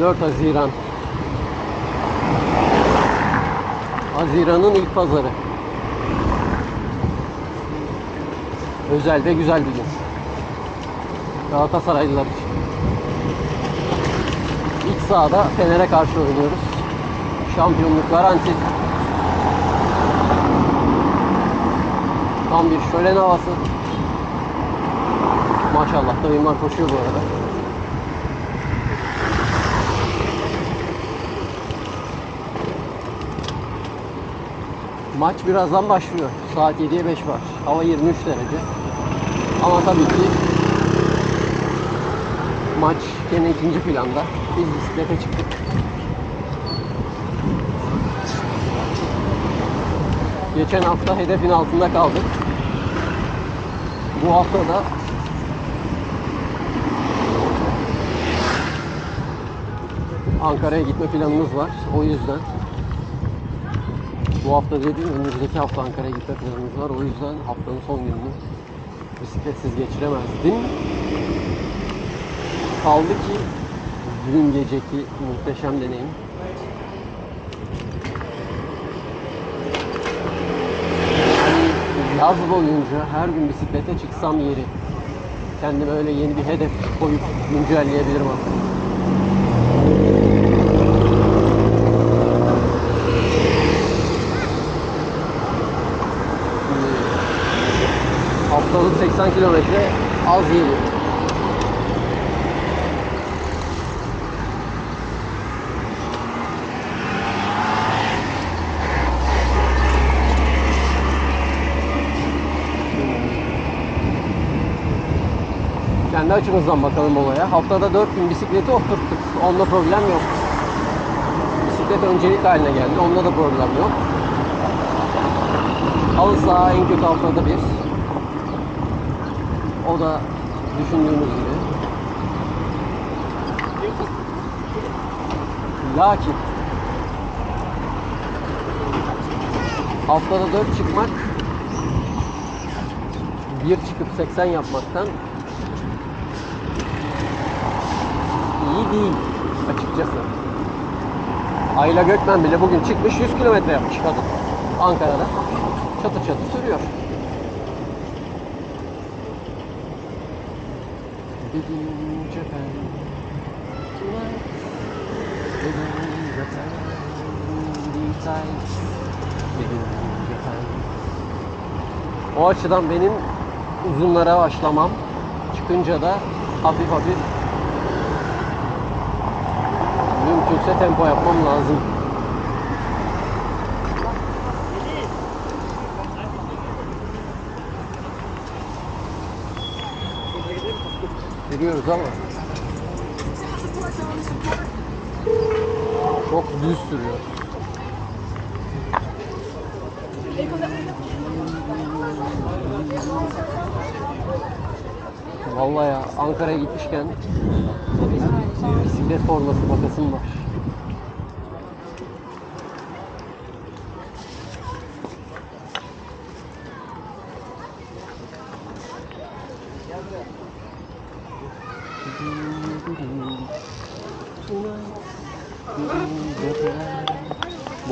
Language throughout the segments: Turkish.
4 Haziran. Haziran'ın ilk pazarı. Özel ve güzel bir gün. Galatasaraylılar için. İlk sahada Fener'e karşı oynuyoruz. Şampiyonluk garanti. Tam bir şölen havası. Maşallah dayımlar koşuyor bu arada. Maç birazdan başlıyor. Saat 7'ye 5 var. Hava 23 derece. Ama tabii ki maç gene ikinci planda. Biz bisiklete çıktık. Geçen hafta hedefin altında kaldık. Bu hafta da Ankara'ya gitme planımız var. O yüzden hafta dediğim önümüzdeki hafta Ankara'ya gitme planımız var. O yüzden haftanın son gününü bisikletsiz geçiremezdim. Kaldı ki dün geceki muhteşem deneyim. Yaz boyunca her gün bisiklete çıksam yeri. Kendime öyle yeni bir hedef koyup güncelleyebilirim aslında. Haftalık 80 kilometre az geliyor. Kendi açımızdan bakalım olaya. Haftada 4 gün bisikleti oturttuk. Onda problem yok. Bisiklet öncelik haline geldi. Onda da problem yok. Halı saha en kötü haftada bir. O da düşündüğümüz gibi. Lakin haftada 4 çıkmak bir çıkıp 80 yapmaktan iyi değil açıkçası. Ayla Gökmen bile bugün çıkmış 100 kilometre yapmış kadın. Ankara'da. Çatır çatır sürüyor. O açıdan benim uzunlara başlamam. Çıkınca da hafif hafif mümkünse tempo yapmam lazım. Sürüyoruz ama çok düz sürüyor. Vallahi ya Ankara'ya gitmişken bisiklet forması bakasım var.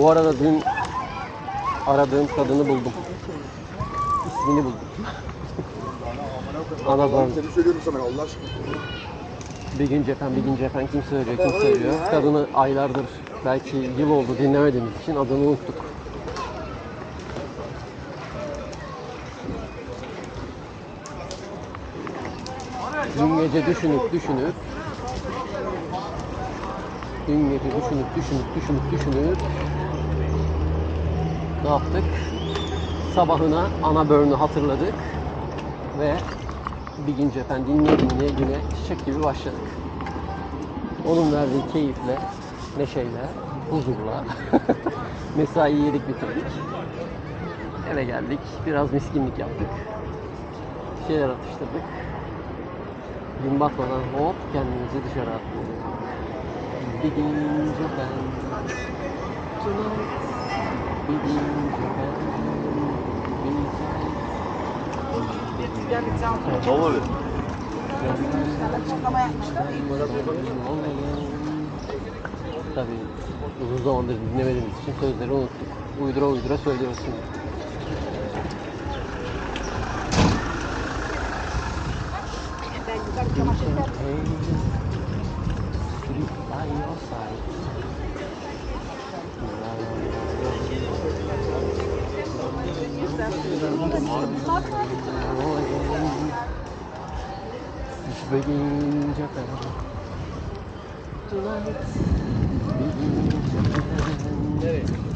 Bu arada dün aradığım kadını buldum. İsmini buldum. Anadolu. Seni söylüyorum sana Allah aşkına. Bir gün cephen, bir gün cephen kim söylüyor, kim söylüyor. Kadını aylardır, belki yıl oldu dinlemediğimiz için adını unuttuk. Dün gece düşünüp düşünüp Dün gece düşünüp düşünüp düşünüp düşünüp ne yaptık? Sabahına ana burn'u hatırladık ve cephen dinleye dinleye güne çiçek gibi başladık. Onun verdiği keyifle, neşeyle, huzurla mesaiyi yedik bitirdik. Eve geldik, biraz miskinlik yaptık. Bir şeyler atıştırdık. Gün batmadan hop kendimizi dışarı attık. Begin Japan tonight. Begin Japan. Ne olur? tabii uzun zamandır dinlemediğimiz için sözleri unuttuk. Uydura uydura söylüyoruz şimdi. Ben yukarı çamaşır ser. It's begin Japan. Tonight, begin Japan.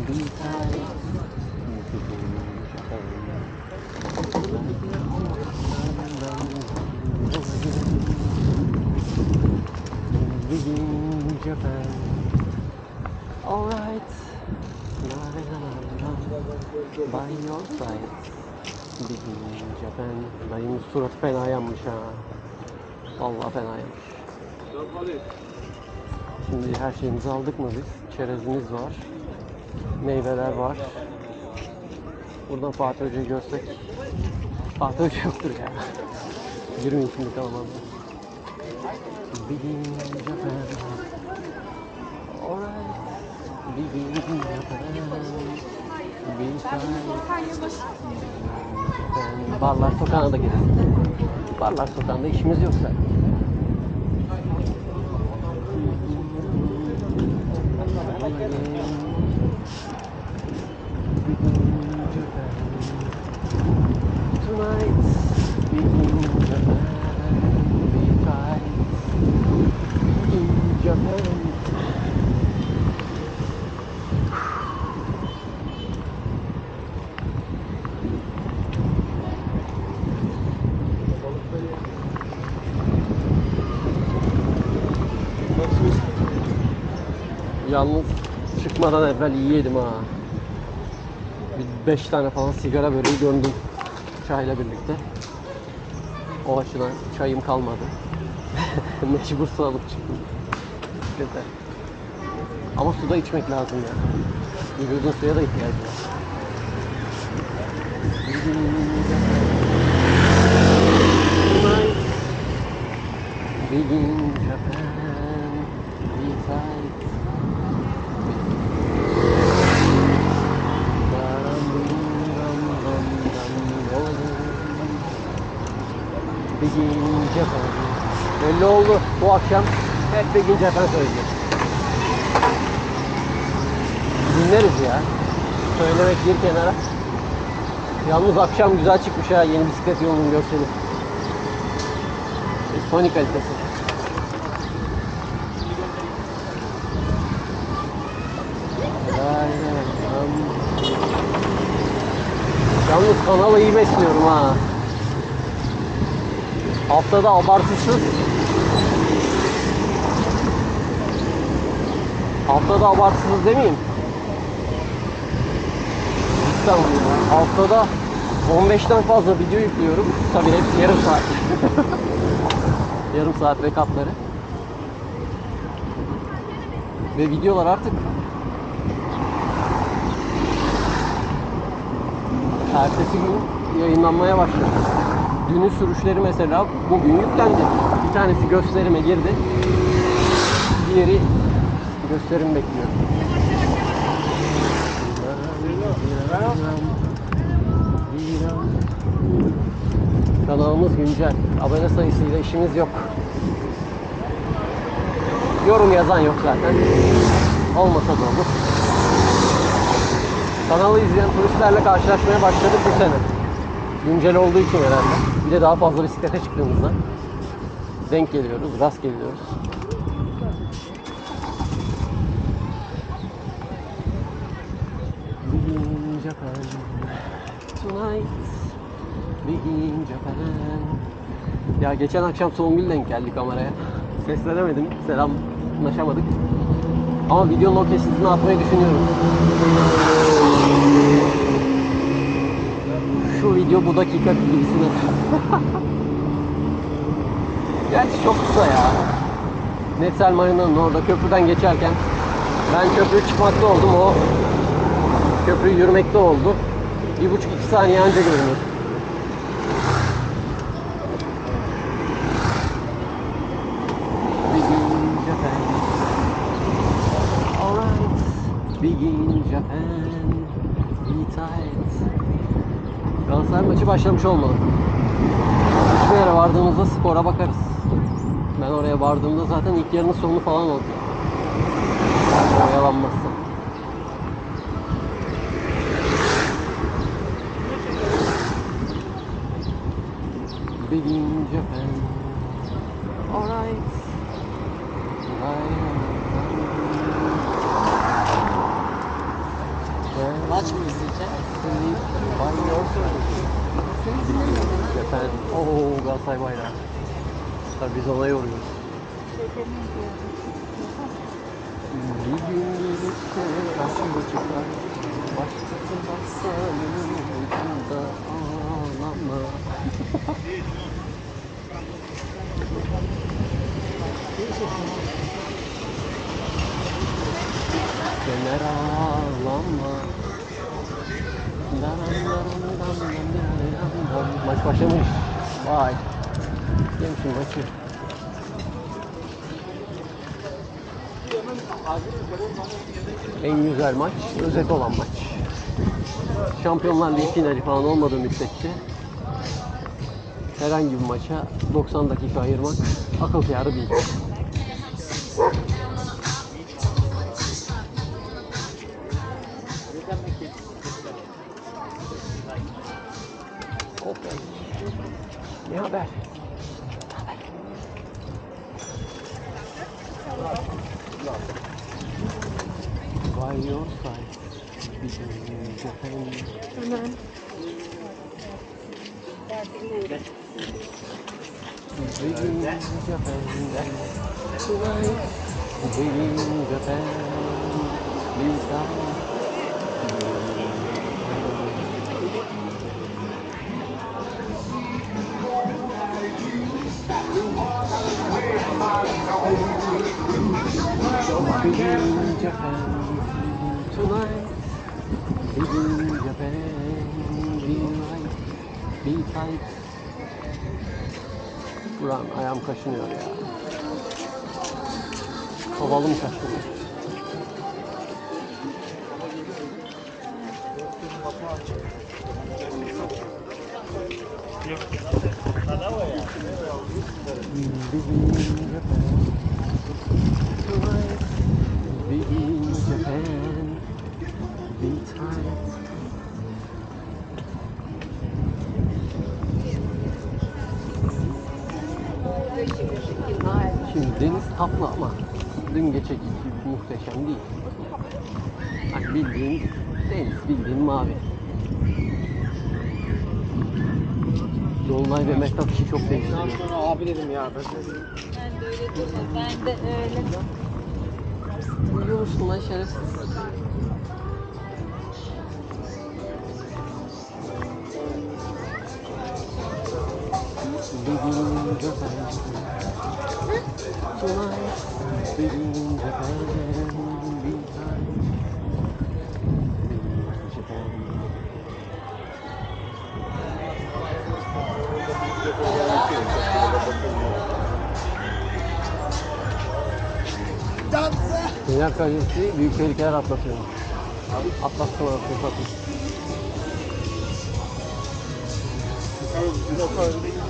Be kind. Begin Japan. Begin Japan. Alright. La, la, la, la. By your side. Begin Japan. Dayımın suratı fena yanmış ha. Vallahi fena yanmış. Şimdi her şeyimizi aldık mı biz? Çerezimiz var. Meyveler var. Buradan Fatih Hoca'yı görsek. Fatih Hoca yoktur ya. Girmeyin şimdi kalabalığa. Begin Japan. Alright. Begin Japan. Be kind. Ben Barlar sokağına da girelim. Barlar sokağında işimiz yok zaten. Tonight, begin Japan, be kind. In Japan. Yalnız çıkmadan evvel iyi yedim ha. Bir beş tane falan sigara böreği gömdüm çayla birlikte. O açıdan çayım kalmadı. Mecbur su alıp çıktım. Yeter. Ama suda içmek lazım ya. Vücudun suya da ihtiyacı var. Begin Japan, be tight. Begin Japan. Belli oldu bu akşam hep Begin Japan söyleyecek. Dinleriz ya. Söylemek bir kenara. Yalnız akşam güzel çıkmış ha yeni bisiklet yolunun görseli. Sony kalitesi. Yalnız kanalı iyi besliyorum ha. Haftada abartısız Haftada abartısız demeyeyim. Cidden. Haftada 15'ten fazla video yüklüyorum. Tabii hepsi yarım saat. yarım saat rekapları. Ve videolar artık ertesi gün yayınlanmaya başladı. Dünün sürüşleri mesela bugün yüklendi. Bir tanesi gösterime girdi. Diğeri gösterim bekliyor. Kanalımız güncel. Abone sayısıyla işimiz yok. Yorum yazan yok zaten. Olmasa da olur. Kanalı izleyen turistlerle karşılaşmaya başladık bu sene. Güncel olduğu için herhalde. De daha fazla bisiklete çıktığımızda denk geliyoruz, rast geliyoruz. Begin Japan Tonight Begin Japan Ya geçen akşam Songül denk geldi kameraya. Seslenemedim, selamlaşamadık. Ama videonun o kesitini atmayı düşünüyorum. Şu video bu dakika gibisine. Gerçi çok kısa ya. Netsel Marina'nın orada köprüden geçerken ben köprü çıkmakta oldum o köprü yürümekte oldu. Bir buçuk iki saniye anca görünür. Begin Japan. Begin Japan. Be tight. Galatasaray maçı başlamış olmalı. Hiçbir yere vardığımızda skora bakarız. Ben oraya vardığımda zaten ilk yarının sonu falan oldu. Oyalanmazsa. Begin Japan. Alright. Maç mı izleyeceksin? Japan. Oo Galatasaray bayrağı. Tabii biz ona yoruyoruz. Yanımda ağlama. Maç başlamış. Vay. Yemişim maçı. En güzel maç, özet olan maç. Şampiyonlar Ligi finali falan olmadığı müddetçe herhangi bir maça 90 dakika ayırmak akıl kârı değil. Ne haber? By your side. Bizim Japan. Begin Japan. Tonight. Begin Japan. Lisa. Begin Japan. Tonight. Begin Japan. Be right. Be tight. Buram ayağım kaşınıyor ya. Havalım kaşınıyor. Japan. Tonight. Japan. Be tight. Şimdi deniz tatlı ama dün geceki gibi muhteşem değil. Hani bildiğin deniz, bildiğin mavi. Dolunay ve mehtap çok değiştiriyor. Sonra abi dedim ya. Ben de öyle dedim. Ben de öyle. Biliyor musun lan şerefsiz? Dünya kalecisi büyük tehlikeler atlatıyor. Atlatsın anasını satayım. Begin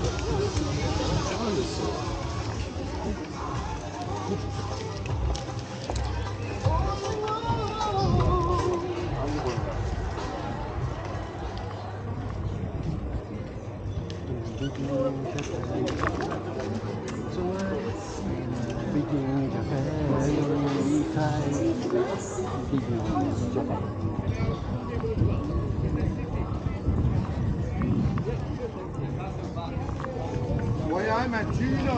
hemen Tuna,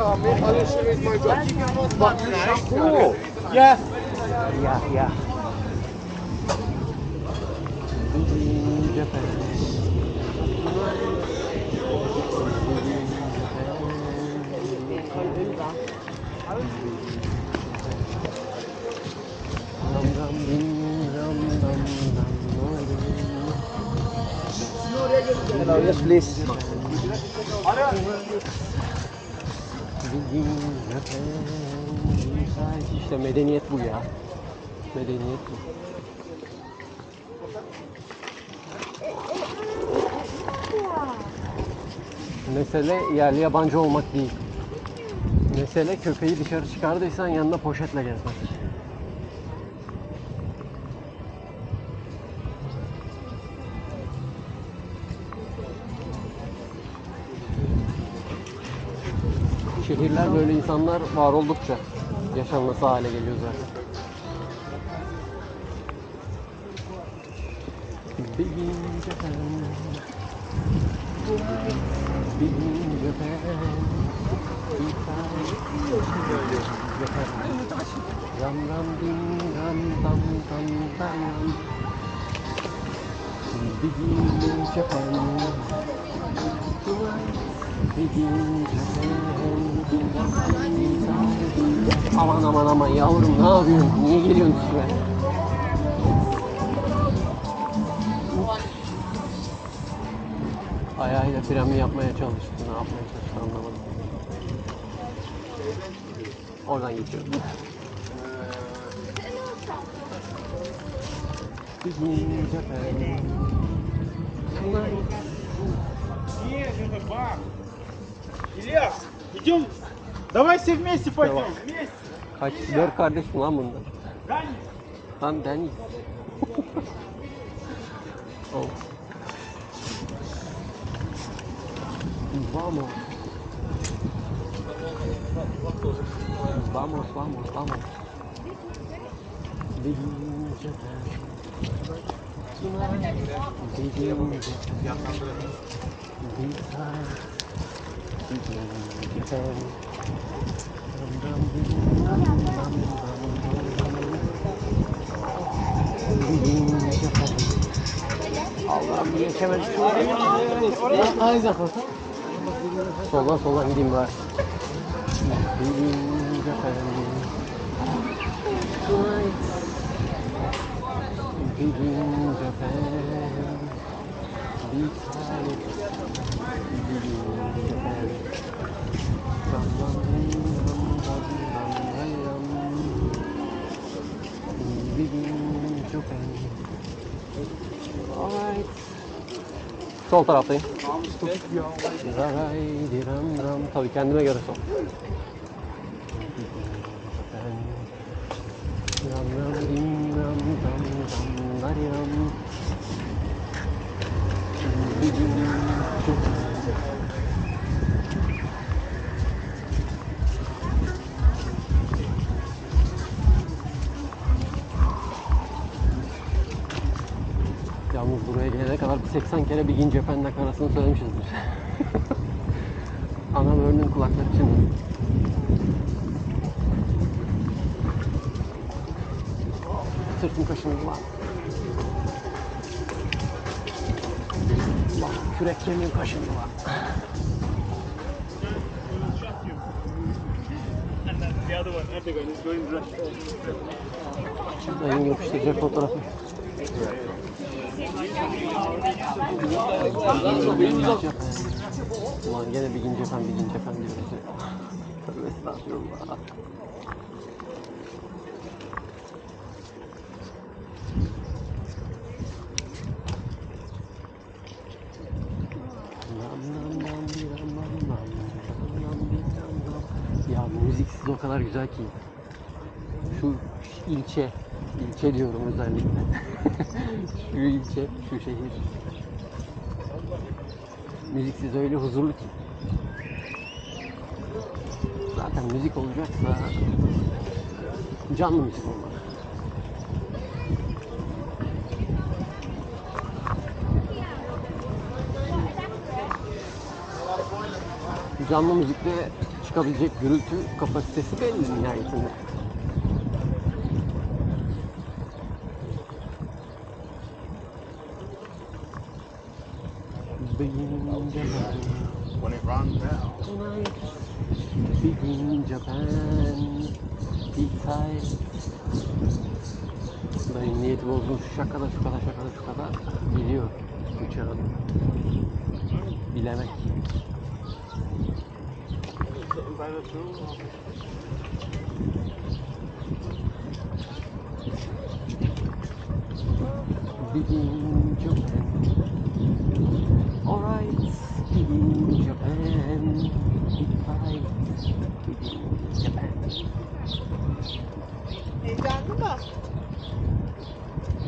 on my job. But cool. Yeah. Yeah, yeah. Hello, yes please. İşte medeniyet bu ya. Medeniyet bu. Mesele yerli yabancı olmak değil. Mesele köpeği dışarı çıkardıysan yanında poşetle gezmek. Şehirler böyle insanlar var oldukça yaşanması hale geliyor zaten. Benim Japan Benim Japan Ram ram ding ram dayam Benim Japan Benim Japan Aman aman aman yavrum ne yapıyorsun? Niye geliyorsun üstüme? Ayağıyla fren yapmaya çalıştı, ne yapmaya çalıştı anlamadım. Oradan geçiyorum. Begin Japan. Ильяс, идем. Давай все вместе пойдем. Вместе. Kaç, dört kardeş mi lan bunda? Дани. Lan Deniz. oh. Vamos. Vamos, vamos, vamos. Begin Japan. Allah'ım bir geçemedik. Aynı zaten. Soldan soldan gideyim bari. Begin Japan. Sol taraftayım. Tabii kendime göre sol. Ram ram 180 kere bir ince pendek arasını söylemişizdir. Anam örneğin kulakları çınlıyor. Sırtım kaşındı lan. Lan kürek kemiğim kaşındı lan. Dayım yapıştıracak fotoğrafı. Ulan gene bir gün cefen bir gün cefen diyoruz ya. Tövbe estağfurullah. Ya müziksiz o kadar güzel ki. Şu ilçe, ilçe diyorum özellikle. şu ilçe, şu şehir. Müziksiz öyle huzurlu ki. Zaten müzik olacaksa canlı müzik olmalı. Canlı müzikte çıkabilecek gürültü kapasitesi belli nihayetinde. Benim niyetim olduğum şu şakada şu kadar şakada şu kadar biliyor uçağın. Bilemek. Bilince ben two. be in Japan. Alright, be in Japan. Alright, be in Japan. Heyecanlı mı?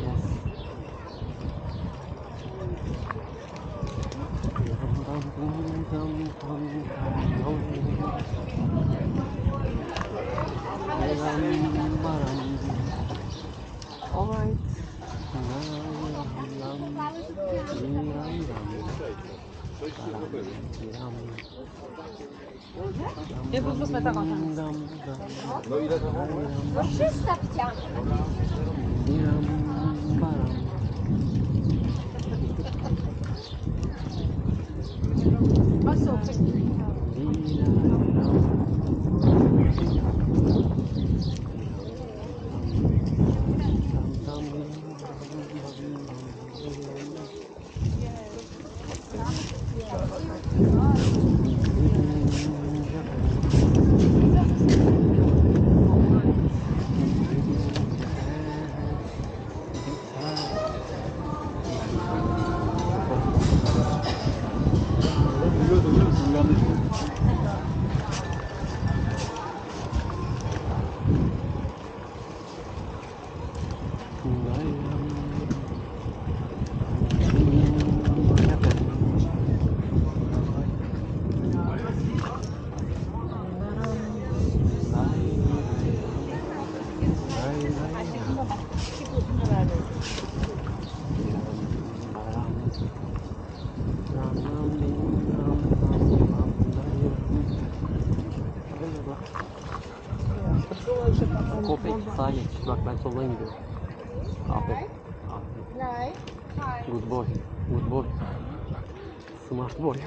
Yes. Dum dum dum dum Ja po prostu taką No ile to No 300 chciałam. Masówki. Soldan gidiyorum. Aferin. Good boy. Good boy. Smart boy.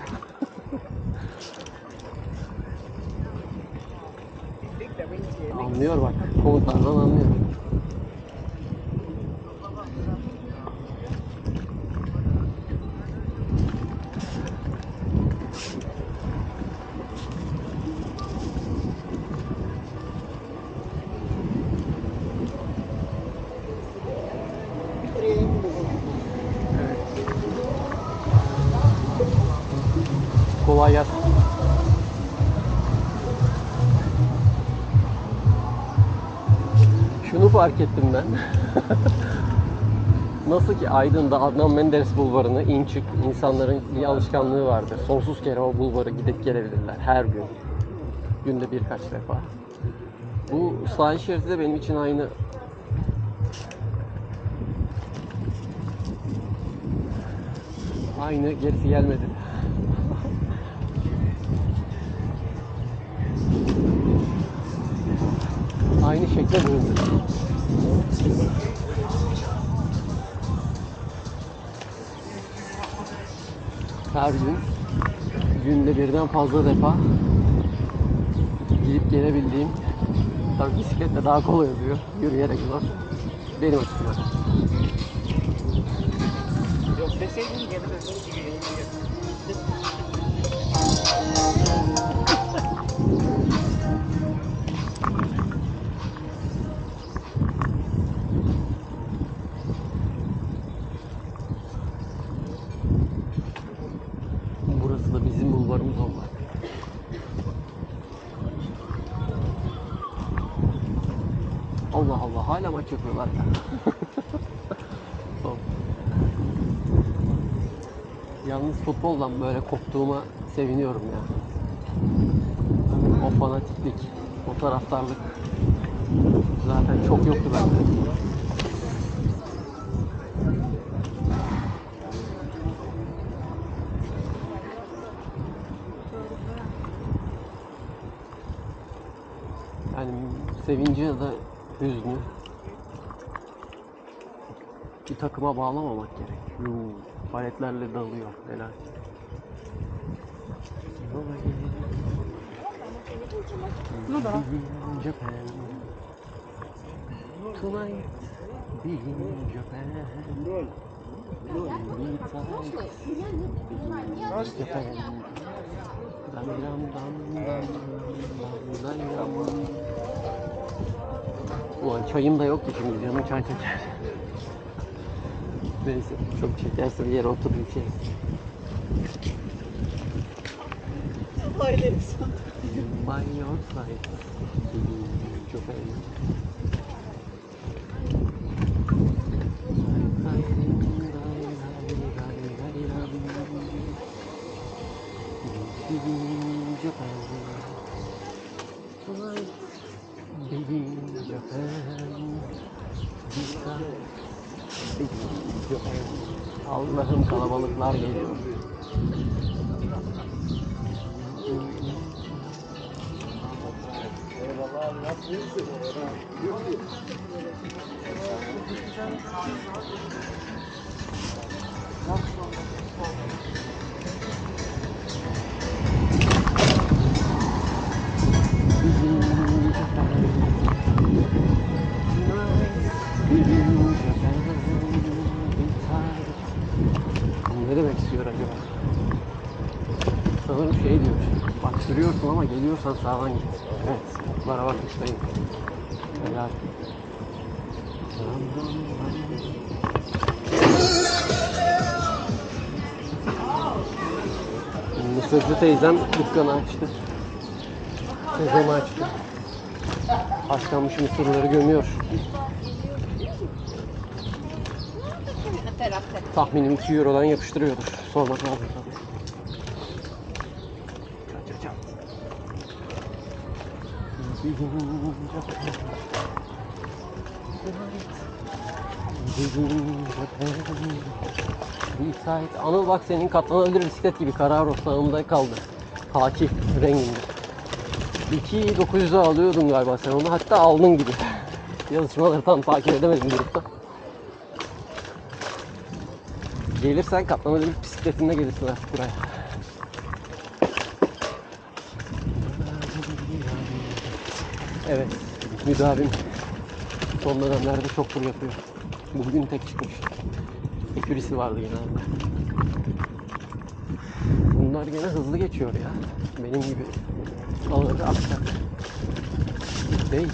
anlıyor bak. Komutandan anlıyor. Fark ettim ben. Nasıl ki Aydın'da Adnan Menderes bulvarını in çık insanların bir alışkanlığı vardır. Sonsuz kere o bulvarı gidip gelebilirler her gün. Günde birkaç defa. Bu sahil şeridi de benim için aynı Aynı gerisi gelmedi. Aynı şekle büründü. Her gün günde birden fazla defa gidip gelebildiğim tabii bisikletle daha kolay oluyor. Yürüyerek zor. Benim açımdan. Yok deseydin. Son. Yalnız futboldan böyle koptuğuma seviniyorum ya. O fanatiklik, o taraftarlık zaten çok yoktu bende. Yani sevinci ya da hüznü takıma bağlamamak gerek. Yuu, paletlerle dalıyor helal. No da. Japan. Tonight, in Japan. Ulan çayım da yok ki şimdi canım çay çeker. Neyse çok çekerse bir yere oturup içeriz. By your side. Çok önemli. Allah'ım kalabalıklar geliyor. Ne demek istiyor acaba? Sanırım şey diyor. Bak sürüyorsun ama geliyorsan sağdan git. Evet. Bana bakmıştayım. Helal. Mısırcı teyzem dükkanı açtı. Sezonu açtı. Haşlanmış mısırları gömüyor. Tahminim 2 Euro'dan yapıştırıyordur. Sormak lazım tabii. Müsait. Anıl bak senin katlanabilir bisiklet gibi Kararos sağımda kaldı. Haki renginde. 2900'e alıyordun galiba sen onu. Hatta aldın gibi. Yazışmaları tam takip edemedim grupta. Gelirsen katlanabilir bisikletinle gelirsin artık buraya. Evet, müdavim son dönemlerde çok tur yapıyor. Bugün tek çıkmış. Ekürisi vardı genelde. Bunlar gene hızlı geçiyor ya. Benim gibi ağır aksak değil.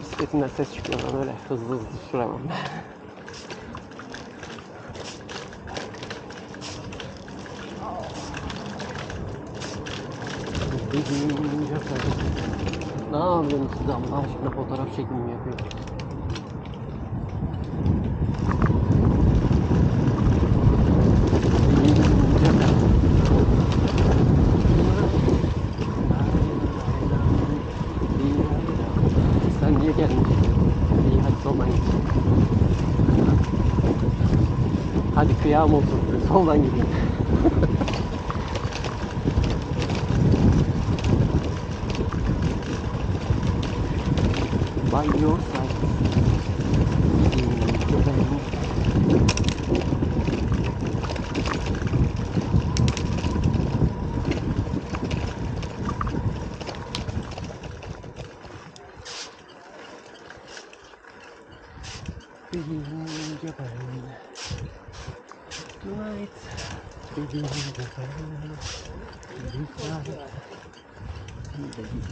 Bisikletinden ses çıkıyor böyle hızlı hızlı süremem. Ne yapıyorsunuz siz Allah aşkına fotoğraf çekimi mi yapıyorsunuz? Sen niye geldin? İyi hadi soldan git. Hadi kıyam olsun. Soldan gideyim. by your side. Tonight, begin Japan. Japan.